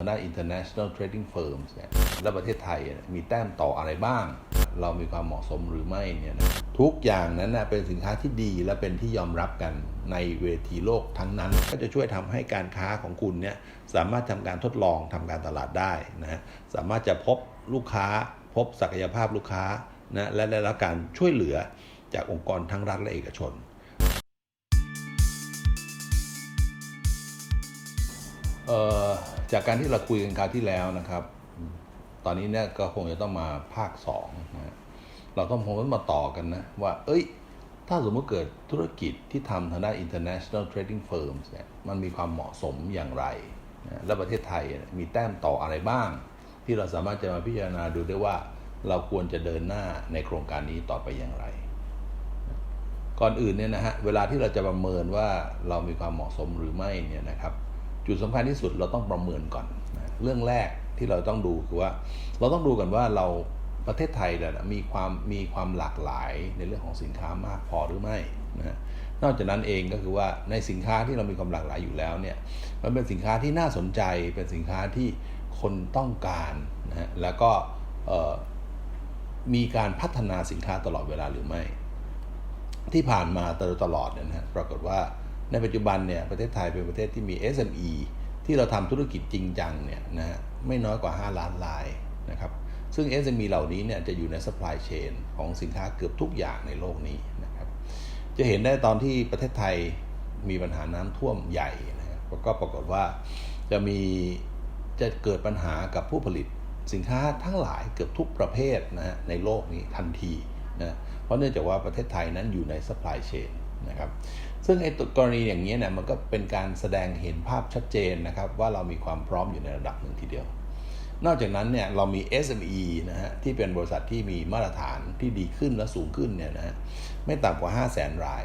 ด้าน international trading firms เนี่ยแล้วประเทศไทยมีแต้มต่ออะไรบ้าง เรามีความเหมาะสมหรือไม่เนี่ยนะทุกอย่างนั้นนะเป็นสินค้าที่ดีและเป็นที่ยอมรับกันในเวทีโลกทั้งนั้น ก็จะช่วยทำให้การค้าของคุณเนี่ยสามารถทำการทดลองทำการตลาดได้นะฮะสามารถจะพบลูกค้า พบศักยภาพลูกค้านะและได้รับการช่วยเหลือจากองค์กรทั้งรัฐและเอกชน จากการที่เราคุยกันคราวที่แล้วนะครับ ตอนนี้เนี่ยก็คงจะต้องมาภาคสองนะเราต้องคงต้องมาต่อกันนะ ว่า เอ้ย ถ้าสมมติเกิดธุรกิจที่ทำทางด้าน international trading firms เนี่ยมันมีความเหมาะสมอย่างไรนะและประเทศไทยมีแต้มต่ออะไรบ้าง ที่เราสามารถจะมาพิจารณาดูได้ว่าเราควรจะเดินหน้าในโครงการนี้ต่อไปอย่างไร ก่อนอื่นเนี่ยนะฮะเวลาที่เราจะประเมินว่าเรามีความเหมาะสมหรือไม่เนี่ยนะครับ จุดสำคัญที่สุดเราต้องประเมินก่อนนะเรื่องแรกที่เราต้องดูคือว่า เราต้องดูกันว่าเราประเทศไทยเนี่ยมีความมีความหลากหลายในเรื่องของสินค้ามากพอหรือไม่นะนอกจากนั้นเองก็คือว่าในสินค้าที่เรามีความหลากหลายอยู่แล้วเนี่ยมันเป็นสินค้าที่น่าสนใจเป็นสินค้าที่คนต้องการนะฮะแล้วก็มีการพัฒนาสินค้าตลอดเวลาหรือไม่ ที่ผ่านมาตลอดเนี่ยนะปรากฏว่า ในปัจจุบันเนี่ยประเทศไทยเป็นประเทศที่มี SME ที่เราทำธุรกิจจริงจังเนี่ยนะฮะไม่น้อยกว่า 5 ล้านรายนะครับซึ่ง SME เหล่านี้เนี่ยจะอยู่ใน supply chain ของสินค้าเกือบทุกอย่างในโลกนี้นะครับจะเห็นได้ตอนที่ประเทศไทยมีปัญหาน้ำท่วมใหญ่นะครับก็ปรากฏว่าจะมีจะเกิดปัญหากับผู้ผลิตสินค้าทั้งหลายเกือบทุกประเภทนะฮะในโลกนี้ทันทีนะเพราะเนื่องจากว่าประเทศไทยนั้นอยู่ใน supply chain นะครับซึ่งไอ้ตัวกรณีอย่างนี้เนี่ยมันก็เป็นการแสดงเห็นภาพชัดเจนนะครับว่าเรามีความพร้อมอยู่ในระดับหนึ่งทีเดียว นอกจากนั้นเนี่ยเรามี SME นะฮะที่เป็นบริษัทที่มีมาตรฐานที่ดีขึ้นและสูงขึ้นเนี่ยนะฮะไม่ต่ำกว่า 5 0 0แสนราย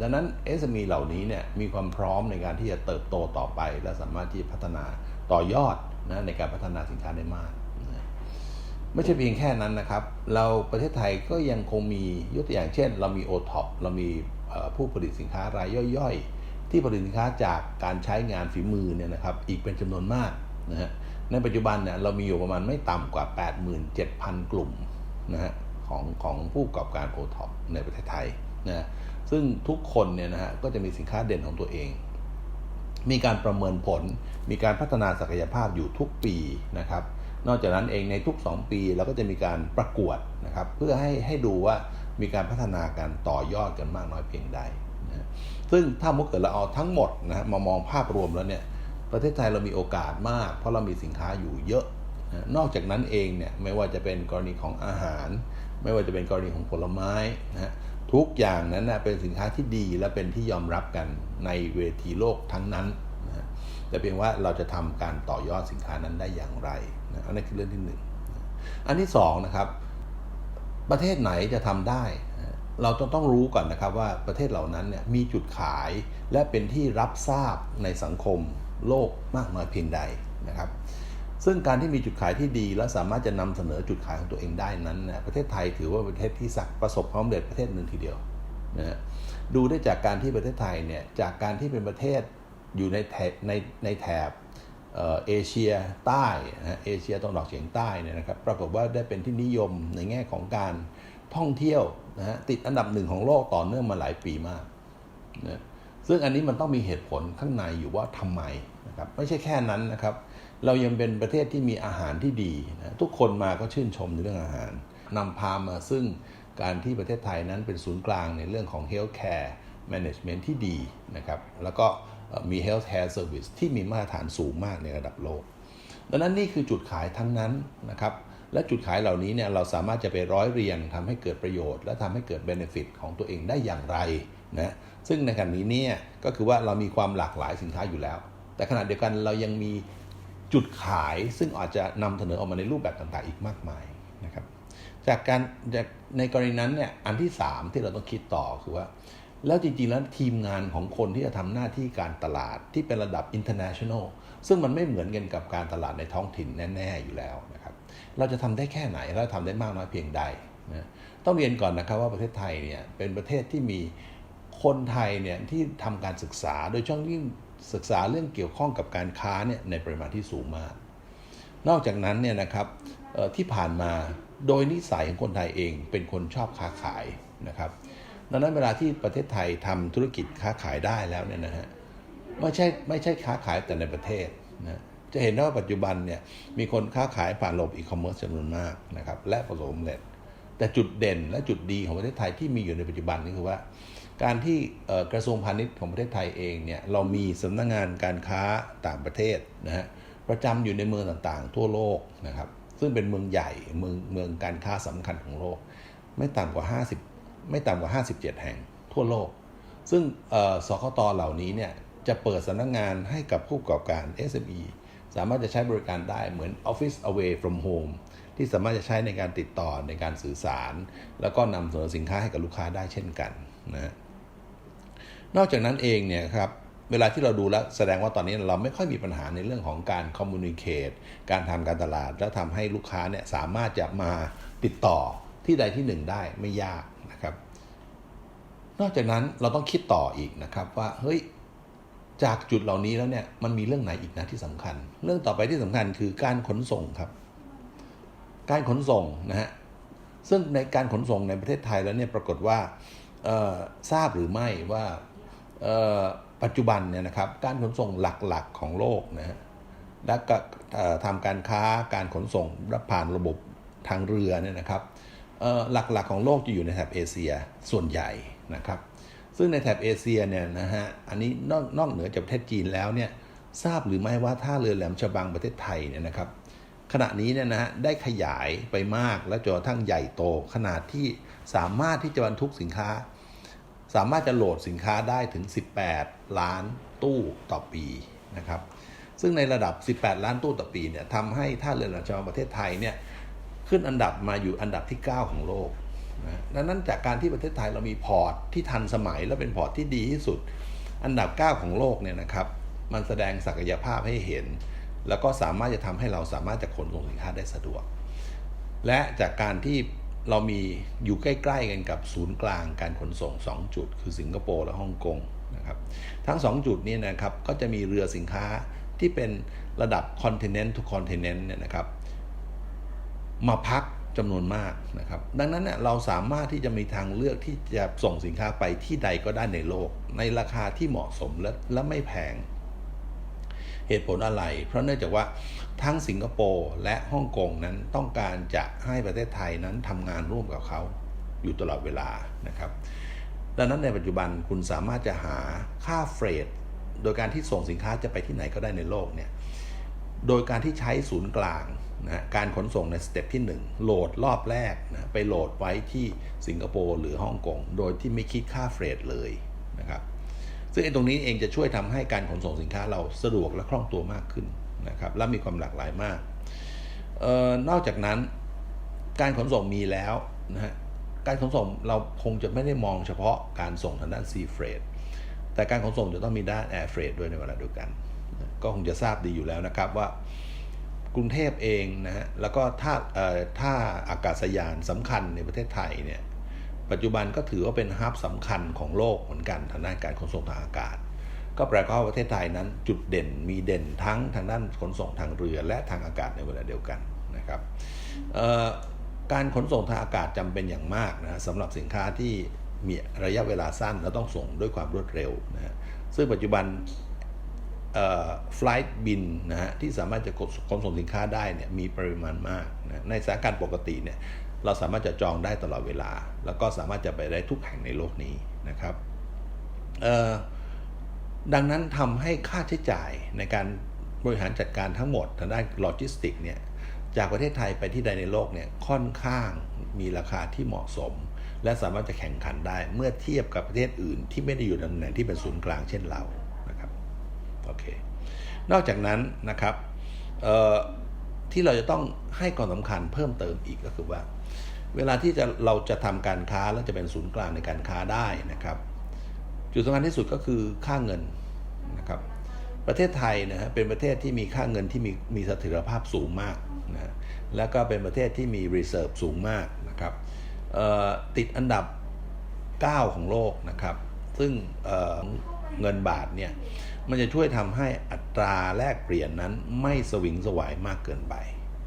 ดังนั้น SME เหล่านี้เนี่ยมีความพร้อมในการที่จะเติบโตต่อไป และสามารถที่จะพัฒนาต่อยอดนะในการพัฒนาสินค้าได้มากนะไม่ใช่เพียงแค่นั้นนะครับ เราประเทศไทยก็ยังคงมียกตัวอย่างเช่น เรามี o t o p เรามี ผู้ผลิตสินค้ารายย่อยๆ ที่ผลิตสินค้าจากการใช้งานฝีมือเนี่ยนะครับอีกเป็นจำนวนมากนะฮะในปัจจุบันเนี่ยเรามีอยู่ประมาณไม่ต่ำกว่า 87,000 กลุ่มนะฮะของของผู้ประกอบการโอท็อปในประเทศไทยนะซึ่งทุกคนเนี่ยนะฮะก็จะมีสินค้าเด่นของตัวเอง มีการประเมินผล มีการพัฒนาศักยภาพอยู่ทุกปีนะครับ นอกจากนั้นเองในทุก 2 ปีเราก็จะมีการประกวดนะครับ เพื่อให้ให้ดูว่า มีการพัฒนาการต่อยอดกันมากน้อยเพียงใดนะซึ่งถ้ามุกเกิดเราเอาทั้งหมดนะฮะมามองภาพรวมแล้วเนี่ยประเทศไทยเรามีโอกาสมาก เพราะเรามีสินค้าอยู่เยอะนะนอกจากนั้นเองเนี่ยไม่ว่าจะเป็นกรณีของอาหาร ไม่ว่าจะเป็นกรณีของผลไม้นะฮะทุกอย่างนั้นนะเป็นสินค้าที่ดีและเป็นที่ยอมรับกันในเวทีโลกทั้งนั้นนะแต่เพียงว่าเราจะทำการต่อยอดสินค้านั้นได้อย่างไรนะอันนี้คือเรื่องที่หนึ่งนะอันที่สองนะครับ ประเทศไหนจะทำได้ เราต้องต้องรู้ก่อนนะครับว่าประเทศเหล่านั้นเนี่ยมีจุดขาย และเป็นที่รับทราบในสังคมโลกมากน้อยเพียงใดนะครับ ซึ่งการที่มีจุดขายที่ดี และสามารถจะนำเสนอจุดขายของตัวเองได้นั้นนะประเทศไทยถือว่าเป็นประเทศที่สักประสบความสำเร็จประเทศหนึ่งทีเดียวนะฮะดูได้จากการที่ประเทศไทยเนี่ยจากการที่เป็นประเทศอยู่ในแถบในในแถบ เอเชียใต้นะเอเชียตะวันออกเฉียงใต้เนี่ยนะครับปรากฏว่าได้เป็นที่นิยมในแง่ของการท่องเที่ยวนะฮะติดอันดับหนึ่งของโลกต่อเนื่องมาหลายปีมากนะซึ่งอันนี้มันต้องมีเหตุผลข้างในอยู่ว่าทำไมนะครับไม่ใช่แค่นั้นนะครับ เรายังเป็นประเทศที่มีอาหารที่ดีนะทุกคนมาก็ชื่นชมในเรื่องอาหารนำพามาซึ่งการที่ประเทศไทยนั้นเป็นศูนย์กลางในเรื่องของ healthcare management ที่ดีนะครับแล้วก็ มี healthcare service ที่มีมาตรฐานสูงมากในระดับโลก ดังนั้นนี่คือจุดขายทั้งนั้นนะครับ และจุดขายเหล่านี้เนี่ยเราสามารถจะไปร้อยเรียงทำให้เกิดประโยชน์ และทำให้เกิดเบนฟิตของตัวเองได้อย่างไรนะซึ่งในขณะนี้เนี่ยก็คือว่าเรามีความหลากหลายสินค้าอยู่แล้ว แต่ขณะเดียวกันเรายังมีจุดขายซึ่งอาจจะนำเสนอออกมาในรูปแบบต่างๆ อีกมากมายนะครับจากการจากในกรณีนั้นเนี่ยอันที่ 3 ที่เราต้องคิดต่อคือว่า แล้วจริงๆ แล้วทีมงานของคนที่จะทำหน้าที่การตลาดที่เป็นระดับ international ซึ่งมันไม่เหมือนกันกับการตลาดในท้องถิ่นแน่ ๆ อยู่แล้วนะครับ เราจะทำได้แค่ไหนเราทำได้มากน้อยเพียงใดนะต้องเรียนก่อนนะครับว่าประเทศไทยเนี่ยเป็นประเทศที่มีคนไทยเนี่ยที่ทำการศึกษา โดยเฉพาะยิ่งศึกษาเรื่องเกี่ยวข้องกับการค้าเนี่ยในปริมาณที่สูงมาก นอกจากนั้นเนี่ยนะครับที่ผ่านมาโดยนิสัยของคนไทยเองเป็นคนชอบค้าขายนะครับ ดังนั้นเวลาที่ประเทศไทยทำธุรกิจค้าขายได้แล้วเนี่ยนะฮะไม่ใช่ไม่ใช่ค้าขายแต่ในประเทศนะจะเห็นได้ว่าปัจจุบันเนี่ยมีคนค้าขายผ่านระบบอีคอมเมิร์ซจำนวนมากนะครับและประสบความสำเร็จแต่จุดเด่นและจุดดีของประเทศไทยที่มีอยู่ในปัจจุบันนี่คือว่า การที่กระทรวงพาณิชย์ของประเทศไทยเองเนี่ยเรามีสำนักงานการค้าต่างประเทศนะฮะประจำอยู่ในเมืองต่างๆ ทั่วโลกนะครับซึ่งเป็นเมืองใหญ่เมืองเมืองการค้าสำคัญของโลก ไม่ต่ำกว่า 50 ไม่ต่ำกว่า 57 แห่งทั่วโลก ซึ่งสคตเหล่านี้เนี่ยจะเปิดสำนักงานให้กับผู้ประกอบการ SME สามารถจะใช้บริการได้เหมือน Office Away from Home ที่สามารถจะใช้ในการติดต่อในการสื่อสาร แล้วก็นำเสนอสินค้าให้กับลูกค้าได้เช่นกันนะฮะนอกจากนั้นเองเนี่ยครับเวลาที่เราดูแล้วแสดงว่าตอนนี้เราไม่ค่อยมีปัญหาในเรื่องของการคอมมูนิเคตการทำการตลาด แล้วทำให้ลูกค้าเนี่ยสามารถจะมาติดต่อที่ใดที่หนึ่งได้ไม่ยาก นอกจากนั้นเราต้องคิดต่ออีกนะครับว่าเฮ้ยจากจุดเหล่านี้แล้วเนี่ยมันมีเรื่องไหนอีกนะที่สำคัญ เรื่องต่อไปที่สำคัญคือการขนส่งครับ การขนส่งนะฮะซึ่งในการขนส่งในประเทศไทยแล้วเนี่ยปรากฏว่าทราบหรือไม่ว่าปัจจุบันเนี่ยนะครับการขนส่งหลักๆของโลกนะฮะและก็ทำการค้าการขนส่งรับผ่านระบบทางเรือเนี่ยนะครับหลักๆของโลกจะอยู่ในแถบเอเชียส่วนใหญ่ นะครับ ซึ่งในแถบเอเชียเนี่ยนะฮะอันนี้นอกนอกเหนือจากประเทศจีนแล้วเนี่ยทราบหรือไม่ว่าท่าเรือแหลมฉบังประเทศไทยเนี่ยนะครับ ขณะนี้เนี่ยนะฮะได้ขยายไปมากและจนกระทั่งใหญ่โต ขนาดที่สามารถที่จะบรรทุกสินค้า สามารถจะโหลดสินค้าได้ถึง 18 ล้านตู้ต่อปีนะครับซึ่งในระดับ 18 ล้านตู้ต่อปีเนี่ยทำให้ท่าเรือแหลมฉบังประเทศไทยเนี่ยขึ้นอันดับมาอยู่อันดับที่ 9 ของโลก นะดังนั้นจากการที่ประเทศไทยเรามีพอร์ตที่ทันสมัยและเป็นพอร์ตที่ดีที่สุด อันดับ 9 ของโลกเนี่ยนะครับมันแสดงศักยภาพให้เห็น แล้วก็สามารถจะทำให้เราสามารถจะขนส่งสินค้าได้สะดวก และจากการที่เรามีอยู่ใกล้ๆกันกับศูนย์กลางการขนส่ง 2 จุด คือสิงคโปร์และฮ่องกงนะครับทั้ง 2 จุดนี้นะครับก็จะมีเรือสินค้าที่เป็นระดับ continent to continent เนี่ยนะครับมาพัก จำนวนมากนะครับ ดังนั้นเนี่ยเราสามารถที่จะมีทางเลือกที่จะส่งสินค้าไปที่ใดก็ได้ในโลก ในราคาที่เหมาะสมและและไม่แพง เหตุผลอะไร เพราะเนื่องจากว่าทั้งสิงคโปร์และฮ่องกงนั้นต้องการจะให้ประเทศไทยนั้นทำงานร่วมกับเขาอยู่ตลอดเวลานะครับ ดังนั้นในปัจจุบันคุณสามารถจะหาค่าเฟรดโดยการที่ส่งสินค้าจะไปที่ไหนก็ได้ในโลกเนี่ย โดยการที่ใช้ศูนย์กลางนะการขนส่งในสเต็ปที่ 1 โหลดรอบแรกนะไปโหลดไว้ที่สิงคโปร์หรือฮ่องกงโดยที่ไม่คิดค่าเฟรดเลยนะครับซึ่งไอ้ตรงนี้เองจะช่วยทำให้การขนส่งสินค้าเราสะดวกและคล่องตัวมากขึ้นนะครับและมีความหลากหลายมากออนอกจากนั้นการขนส่งมีแล้วนะฮะการขนส่งเราคงจะไม่ได้มองเฉพาะการส่งทางด้านซีเฟรดแต่การขนส่งจะต้องมีด้านแอร์เฟรดด้วยในเวลาเดียวกัน ก็คงจะทราบดีอยู่แล้วนะครับว่ากรุงเทพเองนะฮะแล้วก็ท่าท่าอากาศยานสำคัญในประเทศไทยเนี่ยปัจจุบันก็ถือว่าเป็นฮับสำคัญของโลกเหมือนกันทางด้านการขนส่งทางอากาศ ก็แปลว่าประเทศไทยนั้นจุดเด่นมีเด่นทั้งทางด้านขนส่งทางเรือและทางอากาศในเวลาเดียวกันนะครับการขนส่งทางอากาศจำเป็นอย่างมากนะฮะสำหรับสินค้าที่มีระยะเวลาสั้นและต้องส่งด้วยความรวดเร็วนะฮะซึ่งปัจจุบัน ฟลายบินนะฮะที่สามารถจะขนส่งสินค้าได้เนี่ยมีปริมาณมากนะในสถานการณ์ปกติเนี่ยเราสามารถจะจองได้ตลอดเวลา แล้วก็สามารถจะไปได้ทุกแห่งในโลกนี้นะครับดังนั้นทำให้ค่าใช้จ่ายในการบริหารจัดการทั้งหมดทางด้านโลจิสติกเนี่ยจากประเทศไทยไปที่ใดในโลกเนี่ยค่อนข้างมีราคาที่เหมาะสม และสามารถจะแข่งขันได้เมื่อเทียบกับประเทศอื่นที่ไม่ได้อยู่ในตำแหน่งที่เป็นศูนย์กลางเช่นเรา โอเคนอกจากนั้นนะครับที่เราจะต้องให้ความสำคัญเพิ่มเติมอีกก็คือว่า เวลาที่จะเราจะทำการค้าแล้วจะเป็นศูนย์กลางในการค้าได้นะครับ จุดสำคัญที่สุดก็คือค่าเงินนะครับประเทศไทยนะฮะเป็นประเทศที่มีค่าเงินที่มีมีเสถียรภาพสูงมากนะแล้วก็เป็นประเทศที่มี reserve สูงมากนะครับติดอันดับ 9 ของโลกนะครับ ซึ่งเเงินบาทเนี่ย มันจะช่วยทำให้อัตราแลกเปลี่ยนนั้นไม่สวิงสวายมากเกินไป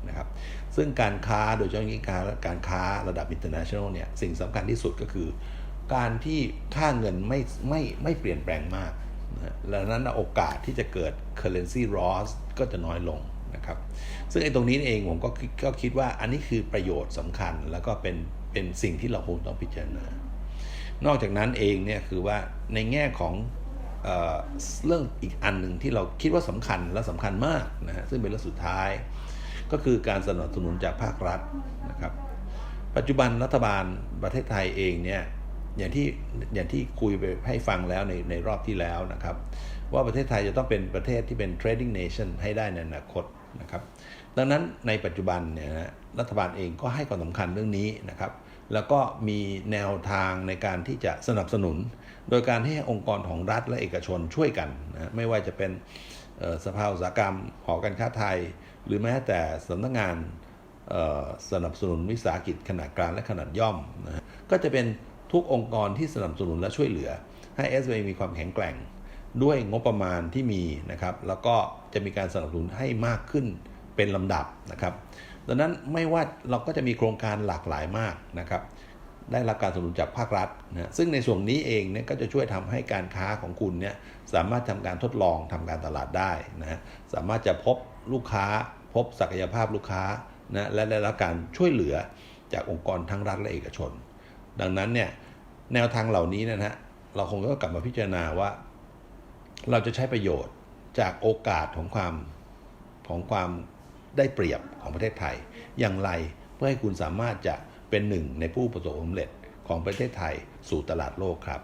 นะครับ ซึ่งการค้าโดยเฉพาะยิ่งการการค้าระดับ international เนี่ยสิ่งสำคัญที่สุดก็คือ การที่ค่าเงินไม่ไม่ไม่เปลี่ยนแปลงมากนะและนั้นโอกาสที่จะเกิด currency loss ก็จะน้อยลงนะครับ ซึ่งไอ้ตรงนี้เองผมก็คิดก็คิดว่าอันนี้คือประโยชน์สำคัญแล้วก็เป็นเป็นสิ่งที่เราคงต้องพิจารณา นอกจากนั้นเองเนี่ยคือว่าในแง่ของ เรื่องอีกอันหนึ่งที่เราคิดว่าสำคัญและสำคัญมากนะฮะซึ่งเป็นเรื่องสุดท้าย ก็คือการสนับสนุนจากภาครัฐนะครับ ปัจจุบันรัฐบาลประเทศไทยเองเนี่ยอย่างที่อย่างที่คุยไปให้ฟังแล้วในในรอบที่แล้วนะครับ ว่าประเทศไทยจะต้องเป็นประเทศที่เป็น trading nation ให้ได้ในอนาคตนะครับ ดังนั้นในปัจจุบันเนี่ยนะรัฐบาลเองก็ให้ความสำคัญเรื่องนี้นะครับ แล้วก็มีแนวทางในการที่จะสนับสนุน โดยการให้องค์กรของรัฐและเอกชนช่วยกันนะไม่ว่าจะเป็นสภาอุตสาหกรรมหอการค้าไทย หรือแม้แต่สำนักงานสนับสนุนวิสาหกิจขนาดกลางและขนาดย่อมนะก็จะเป็นทุกองค์กรที่สนับสนุนและช่วยเหลือ ให้ s อ a มีความแข็งแกร่ง ด้วยงบประมาณที่มีนะครับ แล้วก็จะมีการสนับสนุนให้มากขึ้น เป็นลำดับนะครับ ดังนั้นไม่ว่าเราก็จะมีโครงการหลากหลายมากนะครับ ได้รับการสนับสนุนจากภาครัฐนะซึ่งในส่วนนี้เองเนี่ยก็จะช่วยทำให้การค้าของคุณเนี่ยสามารถทำการทดลองทำการตลาดได้นะสามารถจะพบลูกค้า พบศักยภาพลูกค้านะและได้รับการช่วยเหลือจากองค์กรทั้งรัฐและเอกชน ดังนั้นเนี่ยแนวทางเหล่านี้นะฮะเราคงต้องกลับมาพิจารณาว่า เราจะใช้ประโยชน์จากโอกาสของความของความ ได้เปรียบของประเทศไทย อย่างไรเพื่อให้คุณสามารถจะเป็นหนึ่งในผู้ประสบความสำเร็จของประเทศไทยสู่ตลาดโลกครับ